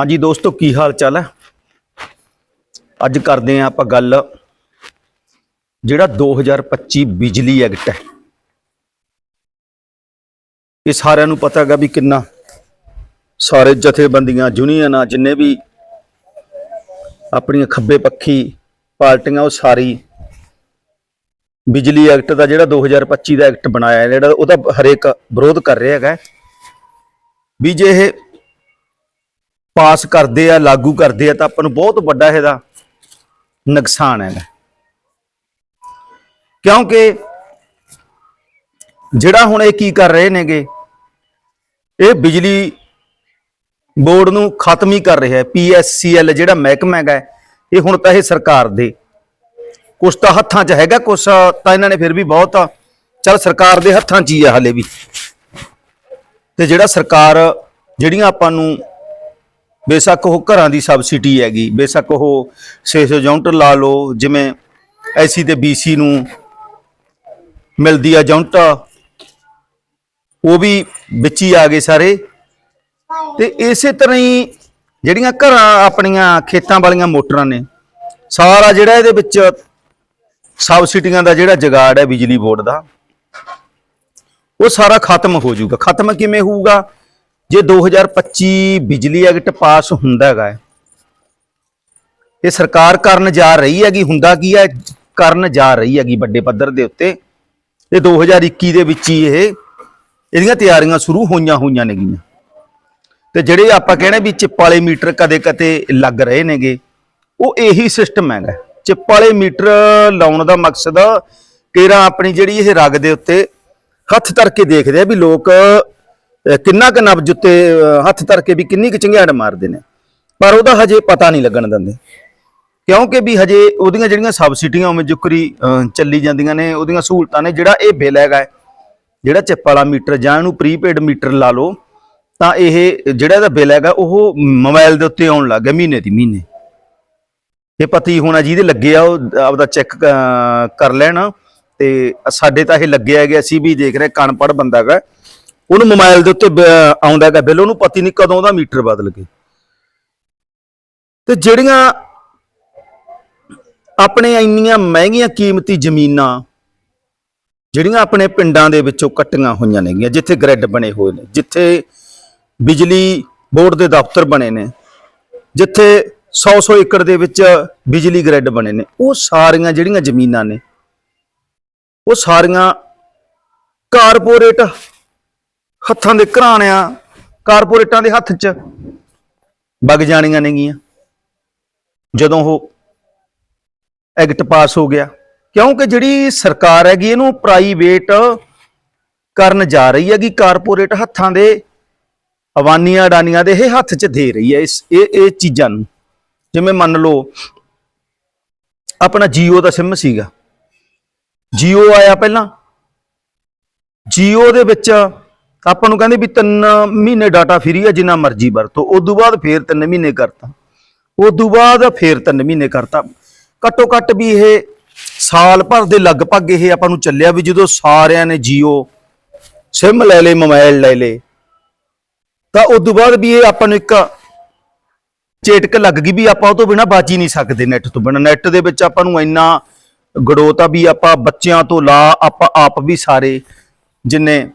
ਹਾਂਜੀ ਦੋਸਤੋ, ਕੀ ਹਾਲ ਚਾਲ ਹੈ? ਅੱਜ ਕਰਦੇ ਆਂ ਆਪਾਂ ਗੱਲ ਜਿਹੜਾ 2025 ਬਿਜਲੀ ਐਕਟ ਹੈ। ਇਹ ਸਾਰਿਆਂ ਨੂੰ ਪਤਾ ਹੈਗਾ ਵੀ ਕਿੰਨਾ ਸਾਰੇ ਜਥੇਬੰਦੀਆਂ, ਯੂਨੀਅਨਾਂ, ਜਿੰਨੇ ਵੀ ਆਪਣੀਆਂ ਖੱਬੇ ਪੱਖੀ ਪਾਰਟੀਆਂ, ਉਹ ਸਾਰੀ ਬਿਜਲੀ ਐਕਟ ਦਾ ਜਿਹੜਾ 2025 ਦਾ ਐਕਟ ਬਣਾਇਆ, ਜਿਹੜਾ ਉਹਦਾ ਹਰੇਕ ਵਿਰੋਧ ਕਰ ਰਿਹਾ ਹੈਗਾ। ਵੀ ਜੇ ਇਹ ਪਾਸ ਕਰਦੇ ਆ, ਲਾਗੂ ਕਰਦੇ ਆ, ਤਾਂ ਆਪਾਂ ਨੂੰ ਬਹੁਤ ਵੱਡਾ ਇਹਦਾ ਨੁਕਸਾਨ ਹੈਗਾ। ਕਿਉਂਕਿ ਜਿਹੜਾ ਹੁਣ ਇਹ ਕੀ ਕਰ ਰਹੇ ਨੇਗੇ, ਇਹ ਬਿਜਲੀ ਬੋਰਡ ਨੂੰ ਖਤਮ ਹੀ ਕਰ ਰਿਹਾ ਹੈ ਪੀਐਸਸੀਐਲ ਜਿਹੜਾ ਮਹਿਕਮਾ ਹੈਗਾ ਇਹ ਹੁਣ ਤਾਂ ਇਹ ਸਰਕਾਰ ਦੇ। ਕੁਛ ਤਾਂ ਹੱਥਾਂ 'ਚ ਹੈਗਾ, ਕੁਛ ਤਾਂ ਇਹਨਾਂ ਨੇ ਫਿਰ ਵੀ ਬਹੁਤ, ਚਲ ਸਰਕਾਰ ਦੇ ਹੱਥਾਂ 'ਚ ਹੀ ਆ ਹਲੇ ਵੀ। ਤੇ ਜਿਹੜਾ ਸਰਕਾਰ, ਜਿਹੜੀਆਂ ਆਪਾਂ ਨੂੰ ਬੇਸ਼ੱਕ ਉਹ ਘਰਾਂ ਦੀ ਸਬਸਿਡੀ ਹੈਗੀ, ਬੇਸ਼ੱਕ ਉਹ 600 ਯੂਨਿਟ ਲਾ ਲਓ, ਜਿਵੇਂ ਐਸੀ ਤੇ ਬੀਸੀ ਨੂੰ ਮਿਲਦੀ ਆ ਯੂਨਿਟ ਉਹ ਵੀ ਵਿੱਚ ਹੀ ਆ ਗਏ ਸਾਰੇ। ਤੇ ਇਸੇ ਤਰ੍ਹਾਂ ਹੀ ਜਿਹੜੀਆਂ ਘਰਾਂ ਆਪਣੀਆਂ ਖੇਤਾਂ ਵਾਲੀਆਂ ਮੋਟਰਾਂ ਨੇ, ਸਾਰਾ ਜਿਹੜਾ ਇਹਦੇ ਵਿੱਚ ਸਬਸਿਡੀਆਂ ਦਾ ਜਿਹੜਾ ਜਗਾੜ ਹੈ ਬਿਜਲੀ ਬੋਰਡ ਦਾ, ਉਹ ਸਾਰਾ ਖਤਮ ਹੋ ਜਾਊਗਾ। ਖਤਮ ਕਿਵੇਂ ਹੋਊਗਾ? ਜੇ 2025 ਬਿਜਲੀ ਐਕਟ ਪਾਸ ਹੁੰਦਾ ਹੈਗਾ ਇਹ ਸਰਕਾਰ ਕਰਨ ਜਾ ਰਹੀ ਹੈਗੀ, ਹੁੰਦਾ ਕੀ ਹੈ? ਕਰਨ ਜਾ ਰਹੀ ਹੈਗੀ ਵੱਡੇ ਪੱਧਰ ਦੇ ਉੱਤੇ। ਇਹ 2021 ਦੇ ਵਿੱਚ ਹੀ ਇਹ, ਇਹਦੀਆਂ ਤਿਆਰੀਆਂ ਸ਼ੁਰੂ ਹੋਈਆਂ ਹੋਈਆਂ ਨੇਗੀਆਂ। ਤੇ ਜਿਹੜੇ ਆਪਾਂ ਕਹਿੰਦੇ ਵੀ ਚਿੱਪ ਵਾਲੇ ਮੀਟਰ ਕਦੇ ਕਦੇ ਲੱਗ ਰਹੇ ਨੇਗੇ, ਉਹ ਇਹੀ ਸਿਸਟਮ ਹੈਗਾ। ਚਿੱਪ ਵਾਲੇ ਮੀਟਰ ਲਾਉਣ ਦਾ ਮਕਸਦ ਕਿਹੜਾ ਆਪਣੀ ਜਿਹੜੀ ਇਹ ਰਗ ਦੇ ਉੱਤੇ ਹੱਥ ਧਰ ਕੇ ਦੇਖਦੇ ਆ ਵੀ ਲੋਕ ਅਹ, ਕਿੰਨਾ ਕੁ ਨਬਜ ਹੱਥ ਧਰ ਕੇ ਵੀ ਕਿੰਨੀ ਕੁ ਚੰਗਿਆੜ ਮਾਰਦੇ ਨੇ। ਪਰ ਉਹਦਾ ਹਜੇ ਪਤਾ ਨਹੀਂ ਲੱਗਣ ਦਿੰਦੇ। ਕਿਉਂਕਿ ਵੀ ਹਜੇ ਉਹਦੀਆਂ ਜਿਹੜੀਆਂ ਸਬਸਿਡੀਆਂ ਉਵੇਂ ਜੁਕਰੀ ਚੱਲੀ ਜਾਂਦੀਆਂ ਨੇ ਉਹਦੀਆਂ ਸਹੂਲਤਾਂ ਨੇ ਜਿਹੜਾ ਇਹ ਬਿੱਲ ਹੈਗਾ ਜਿਹੜਾ ਚਿੱਪ ਵਾਲਾ ਮੀਟਰ ਜਾਂ ਇਹਨੂੰ ਪ੍ਰੀਪੇਡ ਮੀਟਰ ਲਾ ਲਓ ਤਾਂ ਇਹ ਜਿਹੜਾ ਇਹਦਾ ਬਿੱਲ ਹੈਗਾ ਉਹ ਮੋਬਾਈਲ ਦੇ ਉੱਤੇ ਆਉਣ ਲੱਗ ਗਿਆ ਮਹੀਨੇ ਦੀ ਮਹੀਨੇ। ਇਹ ਪਤੀ ਹੋਣਾ ਜਿਹਦੇ ਲੱਗੇ ਆ ਉਹ ਆਪਦਾ ਚੈੱਕ ਕਰ ਲੈਣ। ਤੇ ਸਾਡੇ ਤਾਂ ਇਹ ਲੱਗੇ ਹੈਗੇ ਅਸੀਂ ਵੀ ਦੇਖ ਰਹੇ ਕਣਪੜ ਬੰਦਾ ਹੈਗਾ। ਉਹਨੂੰ ਮੋਬਾਈਲ ਦੇ ਉੱਤੇ ਬ- ਆਉਂਦਾ ਹੈਗਾ, ਬਿੱਲ ਉਹਨੂੰ ਪਤੀ ਨਹੀਂ ਕਦੋਂ ਦਾ ਮੀਟਰ ਬਦਲ ਗਏ। ਤੇ ਜਿਹੜੀਆਂ ਆਪਣੇ ਇੰਨੀਆਂ ਮਹਿੰਗੀਆਂ ਕੀਮਤੀ ਜ਼ਮੀਨਾਂ, ਜਿਹੜੀਆਂ ਆਪਣੇ ਪਿੰਡਾਂ ਦੇ ਵਿੱਚੋਂ ਕੱਟੀਆਂ ਹੋਈਆਂ ਨੇਗੀਆਂ, ਜਿੱਥੇ ਗ੍ਰਿਡ ਬਣੇ ਹੋਏ ਨੇ, ਜਿੱਥੇ ਬਿਜਲੀ ਬੋਰਡ ਦੇ ਦਫ਼ਤਰ ਬਣੇ ਨੇ, ਜਿੱਥੇ 100-100 ਏਕੜ ਦੇ ਵਿੱਚ ਬਿਜਲੀ ਗ੍ਰਿਡ ਬਣੇ ਨੇ, ਉਹ ਸਾਰੀਆਂ ਜਿਹੜੀਆਂ ਜ਼ਮੀਨਾਂ ਨੇ, ਉਹ ਸਾਰੀਆਂ ਕਾਰਪੋਰੇਟ ਹੱਥਾਂ ਦੇ ਘਰਾਣਿਆਂ, ਕਾਰਪੋਰੇਟਾਂ ਦੇ ਹੱਥ 'ਚ ਵਗ ਜਾਣੀਆਂ ਨੇਗੀਆਂ। ਜਦੋਂ ਉਹ ਐਕਟ ਪਾਸ ਹੋ ਗਿਆ, ਕਿਉਂਕਿ ਜਿਹੜੀ ਸਰਕਾਰ ਹੈਗੀ ਇਹਨੂੰ ਪ੍ਰਾਈਵੇਟ ਕਰਨ ਜਾ ਰਹੀ ਹੈਗੀ, ਕਾਰਪੋਰੇਟ ਹੱਥਾਂ ਦੇ ਅਵਾਨੀਆਂ ਅਡਾਨੀਆਂ ਦੇ ਇਹ ਹੱਥ 'ਚ ਦੇ ਰਹੀ ਹੈ ਇਸ, ਇਹ ਇਹ ਚੀਜ਼ਾਂ ਨੂੰ। ਜਿਵੇਂ ਮੰਨ ਲਓ, ਆਪਣਾ ਜੀਓ ਦਾ ਸਿਮ ਸੀਗਾ। ਜੀਓ ਆਇਆ ਪਹਿਲਾਂ। ਜੀਓ ਦੇ ਵਿੱਚ ਆਪਾਂ ਨੂੰ ਕਹਿੰਦੇ ਵੀ 3 ਮਹੀਨੇ ਡਾਟਾ ਫ੍ਰੀ ਹੈ ਜਿੰਨਾ ਮਰਜ਼ੀ ਵਰਤੋ। ਉਸ ਤੋਂ ਬਾਅਦ ਫੇਰ 3 ਮਹੀਨੇ ਕਰਤਾ। ਉਸ ਤੋਂ ਬਾਅਦ ਫੇਰ 3 ਮਹੀਨੇ ਕਰਤਾ। ਘੱਟੋ ਘੱਟ ਵੀ ਇਹ ਸਾਲ ਭਰ ਦੇ ਲਗਭਗ ਇਹ ਆਪਾਂ ਨੂੰ ਚੱਲਿਆ ਵੀ ਜਦੋਂ ਸਾਰਿਆਂ ਨੇ ਜੀਓ ਸਿਮ ਲੈ ਲੇ ਮੋਬਾਈਲ ਲੈ ਲੇ ਤਾਂ ਉਸ ਤੋਂ ਬਾਅਦ ਵੀ ਇਹ ਆਪਾਂ ਨੂੰ ਇੱਕ ਚੇਟਕ ਲੱਗ ਗਈ ਵੀ ਆਪਾਂ ਉਹ ਤੋਂ ਬਿਨਾ ਬਾਜੀ ਨਹੀਂ ਸਕਦੇ ਨੈਟ ਤੋਂ ਬਿਨਾ। ਨੈਟ ਦੇ ਵਿੱਚ ਆਪਾਂ ਨੂੰ ਇੰਨਾ ਗੜੋਤਾ ਵੀ ਆਪਾਂ ਬੱਚਿਆਂ ਤੋਂ ਲਾ ਆਪਾਂ ਆਪ ਵੀ ਸਾਰੇ ਜਿੰਨੇ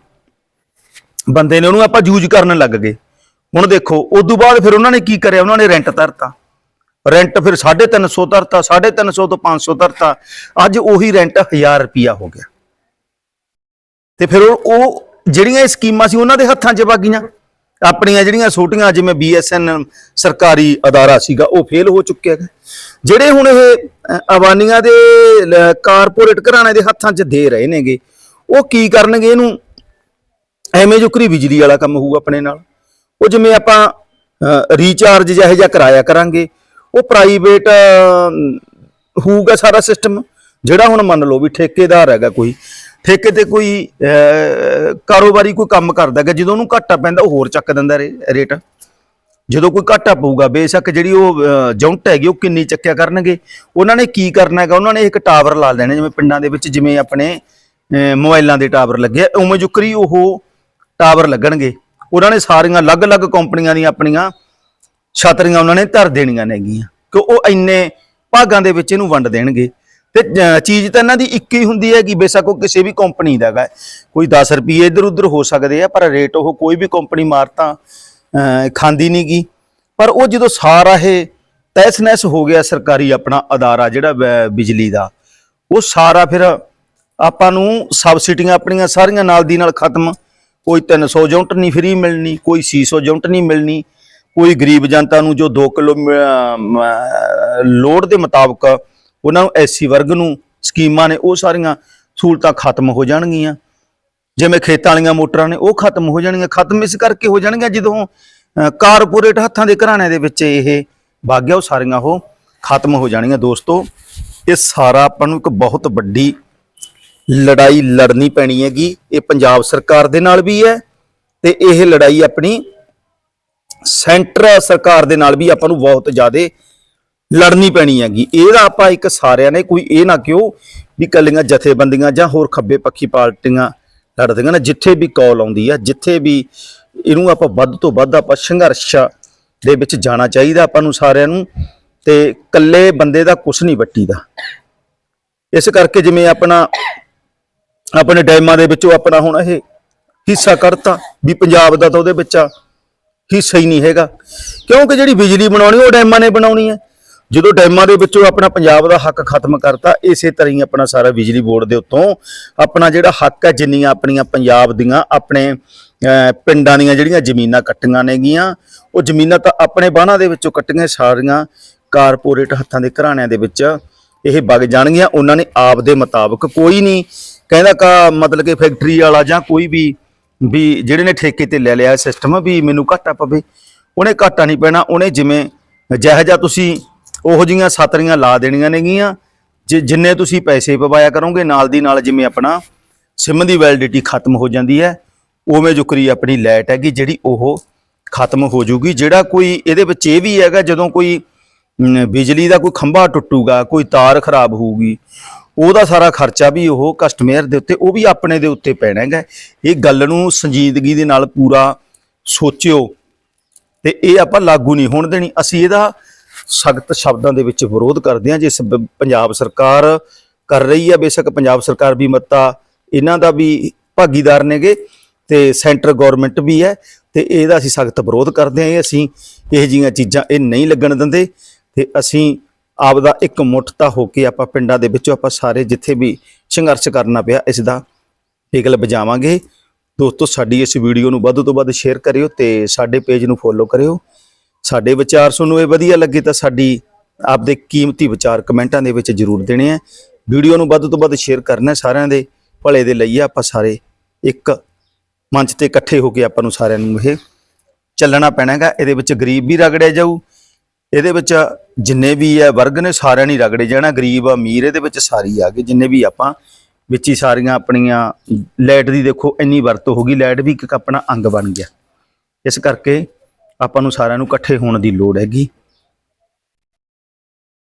ਬੰਦੇ ਨੇ ਉਹਨੂੰ ਆਪਾਂ ਯੂਜ਼ ਕਰਨ ਲੱਗ ਗਏ। ਹੁਣ ਦੇਖੋ ਉਸ ਤੋਂ ਬਾਅਦ ਫਿਰ ਉਹਨਾਂ ਨੇ ਕੀ ਕਰਿਆ? ਉਹਨਾਂ ਨੇ ਰੈਂਟ ਧਰਤਾ। ਰੈਂਟ ਫਿਰ 350 ਧਰਤਾ 350 ਤੋਂ 500 ਧਰਤਾ। ਅੱਜ ਉਹੀ ਰੈਂਟ 1000 ਰੁਪਿਆ ਹੋ ਗਿਆ। ਤੇ ਫਿਰ ਉਹ ਉਹ ਜਿਹੜੀਆਂ ਇਹ ਸਕੀਮਾਂ ਸੀ ਉਹਨਾਂ ਦੇ ਹੱਥਾਂ 'ਚ ਵਗੀਆਂ। ਆਪਣੀਆਂ ਜਿਹੜੀਆਂ ਛੋਟੀਆਂ ਜਿਵੇਂ BSN ਸਰਕਾਰੀ ਅਦਾਰਾ ਸੀਗਾ ਉਹ ਫੇਲ ਹੋ ਚੁੱਕਿਆ ਹੈ ਜਿਹੜੇ ਹੁਣ ਇਹ ਅ, ਦੇ ਕਾਰਪੋਰੇਟ ਘਰਾਣੇ ਦੇ ਹੱਥਾਂ 'ਚ ਦੇ ਰਹੇ ਨੇਗੇ ਉਹ ਕੀ ਕਰਨਗੇ ਇਹਨੂੰ? ਐਵੇਂ ਜੁਕਰੀ ਬਿਜਲੀ ਵਾਲਾ ਕੰਮ ਹੋਊ ਆਪਣੇ ਨਾਲ ਉਹ ਜਿਵੇਂ ਆਪਾਂ ਰੀਚਾਰਜ ਜਿਹੋ ਜਿਹਾ ਕਰਾਇਆ ਕਰਾਂਗੇ ਉਹ ਪ੍ਰਾਈਵੇਟ ਹੋਊਗਾ ਸਾਰਾ ਸਿਸਟਮ ਜਿਹੜਾ ਹੁਣ ਮੰਨ ਲਓ ਵੀ ਠੇਕੇਦਾਰ ਹੈਗਾ ਕੋਈ ਠੇਕੇ ਤੇ ਕੋਈ ਕਾਰੋਬਾਰੀ ਕੋਈ ਕੰਮ ਕਰਦਾ ਹੈਗਾ ਜਦੋਂ ਉਹਨੂੰ ਘਾਟਾ ਪੈਂਦਾ ਉਹ ਹੋਰ ਚੱਕ ਦਿੰਦਾ ਰੇ- ਰੇਟ ਜਦੋਂ ਕੋਈ ਘਾਟਾ ਪਊਗਾ ਬੇਸ਼ੱਕ ਜਿਹੜੀ ਉਹ ਜੌਂਟ ਹੈਗੀ ਉਹ ਕਿੰਨੀ ਚੱਕਿਆ ਕਰਨਗੇ ਉਹਨਾਂ ਨੇ ਕੀ ਕਰਨਾ ਹੈਗਾ ਉਹਨਾਂ ਨੇ ਇੱਕ ਟਾਵਰ ਲਾ ਦੇਣੇ ਜਿਵੇਂ ਪਿੰਡਾਂ ਦੇ ਵਿੱਚ ਜਿਵੇਂ ਆਪਣੇ ਅਹ, ਮੋਬਾਈਲਾਂ ਦੇ ਟਾਵਰ ਲੱਗੇ ਉਵੇਂ ਜੁਕਰੀ ਉਹ ਟਾਵਰ ਲੱਗਣਗੇ। ਉਹਨਾਂ ਨੇ ਸਾਰੀਆਂ ਅਲੱਗ-ਅਲੱਗ ਕੰਪਨੀਆਂ ਦੀਆਂ ਆਪਣੀਆਂ ਛਤਰੀਆਂ ਉਹਨਾਂ ਨੇ ਧਰ ਦੇਣੀਆਂ ਨੇਗੀਆਂ ਕਿ ਉਹ ਇੰਨੇ ਭਾਗਾਂ ਦੇ ਵਿੱਚ ਇਹਨੂੰ ਵੰਡ ਦੇਣਗੇ। ਤੇ ਚੀਜ਼ ਤਾਂ ਇਹਨਾਂ ਦੀ ਇੱਕ ਹੀ ਹੁੰਦੀ ਹੈ ਕਿ ਬੇਸ਼ੱਕ ਉਹ ਕਿਸੇ ਵੀ ਕੰਪਨੀ ਦਾ ਹੈਗਾ। ਕੋਈ 10 ਰੁਪਏ ਇੱਧਰ ਉੱਧਰ ਹੋ ਸਕਦੇ ਆ, ਪਰ ਰੇਟ ਉਹ ਕੋਈ ਵੀ ਕੰਪਨੀ ਮਾਰ ਤਾਂ ਖਾਂਦੀ ਨਹੀਂ ਗੀ। ਪਰ ਉਹ ਜਦੋਂ ਸਾਰਾ ਇਹ ਤਹਿਸ ਨਹਿਸ ਹੋ ਗਿਆ ਸਰਕਾਰੀ ਆਪਣਾ ਅਦਾਰਾ ਜਿਹੜਾ ਬਿਜਲੀ ਦਾ, ਉਹ ਸਾਰਾ ਫਿਰ ਆਪਾਂ ਨੂੰ ਸਬਸਿਡੀਆਂ ਆਪਣੀਆਂ ਸਾਰੀਆਂ ਨਾਲ ਦੀ ਨਾਲ ਖਤਮ। ਕੋਈ 300 ਯੂਨਿਟ ਨਹੀਂ ਫ੍ਰੀ ਮਿਲਣੀ, ਕੋਈ 600 ਯੂਨਿਟ ਨਹੀਂ ਮਿਲਣੀ, ਕੋਈ ਗਰੀਬ ਜਨਤਾ ਨੂੰ ਜੋ 2 ਕਿਲੋ ਲੋਡ ਦੇ ਮੁਤਾਬਕ ਉਹਨਾਂ ਨੂੰ ਐਸਸੀ ਵਰਗ ਨੂੰ ਸਕੀਮਾਂ ਨੇ, ਉਹ ਸਾਰੀਆਂ ਸਹੂਲਤਾਂ ਖਤਮ ਹੋ ਜਾਣਗੀਆਂ। ਜਿਵੇਂ ਖੇਤਾਂ ਵਾਲੀਆਂ ਮੋਟਰਾਂ ਨੇ, ਉਹ ਖਤਮ ਹੋ ਜਾਣਗੀਆਂ। ਖਤਮ ਇਸ ਕਰਕੇ ਹੋ ਜਾਣਗੀਆਂ ਜਦੋਂ ਕਾਰਪੋਰੇਟ ਹੱਥਾਂ ਦੇ ਘਰਾਣਿਆਂ ਦੇ ਵਿੱਚ ਇਹ ਬਾਗਿਆ ਉਹ ਸਾਰੀਆਂ ਉਹ ਖਤਮ ਹੋ ਜਾਣਗੀਆਂ। ਦੋਸਤੋ, ਇਹ ਸਾਰਾ ਆਪਾਂ ਨੂੰ ਇੱਕ ਬਹੁਤ ਵੱਡੀ ਲੜਾਈ ਲੜਨੀ ਪੈਣੀ ਹੈਗੀ, ਇਹ ਪੰਜਾਬ ਸਰਕਾਰ ਦੇ ਨਾਲ ਵੀ ਹੈ ਤੇ ਇਹ ਲੜਾਈ ਆਪਣੀ ਸੈਂਟਰ ਸਰਕਾਰ ਦੇ ਨਾਲ ਵੀ ਆਪਾਂ ਨੂੰ ਬਹੁਤ ਜ਼ਿਆਦਾ ਲੜਨੀ ਪੈਣੀ ਹੈਗੀ। ਇਹਦਾ ਆਪਾਂ ਇੱਕ ਸਾਰਿਆਂ ਨੇ ਕੋਈ ਇਹ ਨਾ ਕਿਉਂ ਵੀ ਕੱਲੀਆਂ ਜਥੇਬੰਦੀਆਂ ਜਾਂ ਹੋਰ ਖੱਬੇ ਪੱਖੀ ਪਾਰਟੀਆਂ ਲੜਦੀਆਂ ਨਾ, ਜਿੱਥੇ ਵੀ ਕਾਲ ਆਉਂਦੀ ਆ, ਜਿੱਥੇ ਵੀ ਇਹਨੂੰ ਆਪਾਂ ਵੱਧ ਤੋਂ ਵੱਧ ਆਪਾਂ ਸੰਘਰਸ਼ ਦੇ ਵਿੱਚ ਜਾਣਾ ਚਾਹੀਦਾ ਆਪਾਂ ਨੂੰ ਸਾਰਿਆਂ ਨੂੰ ਤੇ ਕੱਲੇ ਬੰਦੇ ਦਾ ਕੁਛ ਨਹੀਂ ਵੱਟੀਦਾ। ਇਸ ਕਰਕੇ ਜਿਵੇਂ ਆਪਣਾ ਆਪਣੇ ਡੈਮਾਂ ਦੇ ਵਿੱਚੋਂ ਆਪਣਾ ਹੁਣ ਇਹ ਹਿੱਸਾ ਕੱਢਤਾ ਵੀ ਪੰਜਾਬ ਦਾ ਤਾਂ ਉਹਦੇ ਵਿੱਚ ਆ ਹਿੱਸਾ ਹੀ ਨਹੀਂ ਹੈਗਾ। ਕਿਉਂਕਿ ਜਿਹੜੀ ਬਿਜਲੀ ਬਣਾਉਣੀ ਉਹ ਡੈਮਾਂ ਨੇ ਬਣਾਉਣੀ ਹੈ। ਜਦੋਂ ਡੈਮਾਂ ਦੇ ਵਿੱਚੋਂ ਆਪਣਾ ਪੰਜਾਬ ਦਾ ਹੱਕ ਖਤਮ ਕਰਤਾ ਇਸੇ ਤਰ੍ਹਾਂ ਹੀ ਆਪਣਾ ਸਾਰਾ ਬਿਜਲੀ ਬੋਰਡ ਦੇ ਉੱਤੋਂ ਆਪਣਾ ਜਿਹੜਾ ਹੱਕ ਹੈ ਜਿੰਨੀਆਂ ਆਪਣੀਆਂ ਪੰਜਾਬ ਦੀਆਂ ਆਪਣੇ ਅਹ, ਪਿੰਡਾਂ ਦੀਆਂ ਜਿਹੜੀਆਂ ਜ਼ਮੀਨਾਂ ਕੱਟੀਆਂ ਨੇਗੀਆਂ ਉਹ ਜ਼ਮੀਨਾਂ ਤਾਂ ਆਪਣੇ ਬਾਹਾਂ ਦੇ ਵਿੱਚੋਂ ਕੱਟੀਆਂ ਸਾਰੀਆਂ ਕਾਰਪੋਰੇਟ ਹੱਥਾਂ ਦੇ ਘਰਾਣਿਆਂ ਦੇ ਵਿੱਚ ਇਹ ਵਗ ਜਾਣਗੀਆਂ। ਉਹਨਾਂ ਨੇ ਆਪ ਦੇ ਮੁਤਾਬਕ ਕੋਈ ਨਹੀਂ ਕਹਿੰਦਾ ਕਾ ਮਤਲਬ ਕਿ ਫੈਕਟਰੀ ਵਾਲਾ ਜਾਂ ਕੋਈ ਵੀ ਵੀ ਜਿਹੜੇ ਨੇ ਠੇਕੇ ਤੇ ਲੈ ਲਿਆ ਸਿਸਟਮ ਵੀ ਮੈਨੂੰ ਘਾਟਾ ਪਵੇ। ਉਹਨੇ ਘਾਟਾ ਨਹੀਂ ਪੈਣਾ, ਉਹਨੇ ਜਿਵੇਂ ਜਿਹੋ ਜਿਹਾ ਤੁਸੀਂ ਉਹੋ ਜੀਆਂ ਸਾਤਰੀਆਂ ਲਾ ਦੇਣੀਆਂ ਨੇਗੀਆਂ, ਜਿ- ਜਿੰਨੇ ਤੁਸੀਂ ਪੈਸੇ ਪਵਾਇਆ ਕਰੋਗੇ, ਨਾਲ ਦੀ ਨਾਲ ਜਿਵੇਂ ਆਪਣਾ ਸਿਮ ਦੀ ਵੈਲਿਡਿਟੀ ਖਤਮ ਹੋ ਜਾਂਦੀ ਹੈ, ਉਵੇਂ ਜੁਕਰੀ ਆਪਣੀ ਲਾਈਟ ਹੈਗੀ ਜਿਹੜੀ ਉਹ ਖਤਮ ਹੋ ਜੂਗੀ। ਜਿਹੜਾ ਕੋਈ ਇਹਦੇ ਵਿੱਚ ਇਹ ਵੀ ਹੈਗਾ, ਜਦੋਂ ਕੋਈ ਬਿਜਲੀ ਦਾ ਕੋਈ ਖੰਭਾ ਟੁੱਟੂਗਾ, ਕੋਈ ਤਾਰ ਖਰਾਬ ਹੋਊਗੀ ਉਹਦਾ ਸਾਰਾ ਖਰਚਾ ਵੀ ਉਹ ਕਸਟਮਰ ਦੇ ਉੱਤੇ, ਉਹ ਵੀ ਆਪਣੇ ਦੇ ਉੱਤੇ ਪੈਣਾ ਹੈਗਾ। ਇਹ ਗੱਲ ਨੂੰ ਸੰਜੀਦਗੀ ਦੇ ਨਾਲ ਪੂਰਾ ਸੋਚਿਓ ਤੇ ਇਹ ਆਪਾਂ ਲਾਗੂ ਨਹੀਂ ਹੋਣ ਦੇਣੀ। ਅਸੀਂ ਇਹਦਾ ਸਖਤ ਸ਼ਬਦਾਂ ਦੇ ਵਿੱਚ ਵਿਰੋਧ ਕਰਦੇ ਹਾਂ। ਜਿਸ ਪੰਜਾਬ ਸਰਕਾਰ ਕਰ ਰਹੀ ਹੈ ਬੇਸ਼ੱਕ ਪੰਜਾਬ ਸਰਕਾਰ ਵੀ ਮੱਤਾ ਇਹਨਾਂ ਦਾ ਵੀ ਭਾਗੀਦਾਰ ਨੇਗੇ ਤੇ ਸੈਂਟਰ ਗਵਰਨਮੈਂਟ ਵੀ ਹੈ ਤੇ ਇਹਦਾ ਅਸੀਂ ਸਖਤ ਵਿਰੋਧ ਕਰਦੇ ਹਾਂ। ਇਹ ਅਸੀਂ ਇਹ ਜੀਆਂ ਚੀਜ਼ਾਂ, ਇਹ ਨਹੀਂ ਲੱਗਣ ਦਿੰਦੇ ਤੇ ਅਸੀਂ ਆਪਦਾ ਇੱਕ ਮੁੱਠਤਾ ਹੋ ਕੇ ਆਪਾਂ ਪਿੰਡਾਂ ਦੇ ਵਿੱਚੋਂ ਆਪਾਂ ਸਾਰੇ ਜਿੱਥੇ ਵੀ ਸੰਘਰਸ਼ ਕਰਨਾ ਪਿਆ, ਇਸ ਦਾ ਬਿਗਲ ਵਜਾਵਾਂਗੇ। ਦੋਸਤੋ, ਸਾਡੀ ਇਸ ਵੀਡੀਓ ਨੂੰ ਵੱਧ ਤੋਂ ਵੱਧ ਸ਼ੇਅਰ ਕਰਿਓ ਤੇ ਸਾਡੇ ਪੇਜ ਨੂੰ ਫੋਲੋ ਕਰਿਓ। ਸਾਡੇ ਵਿਚਾਰ ਤੁਹਾਨੂੰ ਇਹ ਵਧੀਆ ਲੱਗੇ ਤਾਂ ਸਾਡੀ ਆਪਦੇ ਕੀਮਤੀ ਵਿਚਾਰ ਕਮੈਂਟਾਂ ਦੇ ਵਿੱਚ ਜ਼ਰੂਰ ਦੇਣੇ ਆ। ਵੀਡੀਓ ਨੂੰ ਵੱਧ ਤੋਂ ਵੱਧ ਸ਼ੇਅਰ ਕਰਨਾ ਸਾਰਿਆਂ ਦੇ, ਭਲੇ ਦੇ ਲਈ ਆਪਾਂ ਸਾਰੇ ਇੱਕ ਮੰਚ ਤੇ ਇਕੱਠੇ ਹੋ ਕੇ ਆਪਾਂ ਨੂੰ ਸਾਰਿਆਂ ਨੂੰ ਇਹ ਚੱਲਣਾ ਪੈਣਾ ਹੈਗਾ। ਇਹਦੇ ਵਿੱਚ ਗਰੀਬ ਵੀ ਰਗੜਿਆ ਜਾਊ ਇਹਦੇ ਵਿੱਚ ਜਿੰਨੇ ਵੀ ਹੈ, ਵਰਗ ਨੇ ਸਾਰਿਆਂ ਨਹੀਂ ਰਗੜੇ ਜਾਣਾ, ਗਰੀਬ ਅਮੀਰ, ਇਹਦੇ ਵਿੱਚ ਸਾਰੀ ਆ ਗਏ ਜਿੰਨੇ ਵੀ ਆਪਾਂ ਵਿੱਚ ਹੀ ਸਾਰੀਆਂ ਆਪਣੀਆਂ, ਲਾਈਟ ਦੀ ਦੇਖੋ, ਇੰਨੀ ਵਰਤੋਂ ਹੋ ਗਈ, ਲਾਈਟ ਵੀ ਇੱਕ ਆਪਣਾ ਅੰਗ ਬਣ ਗਿਆ। ਇਸ ਕਰਕੇ ਆਪਾਂ ਨੂੰ ਸਾਰਿਆਂ ਨੂੰ ਇਕੱਠੇ ਹੋਣ ਦੀ ਲੋੜ ਹੈਗੀ।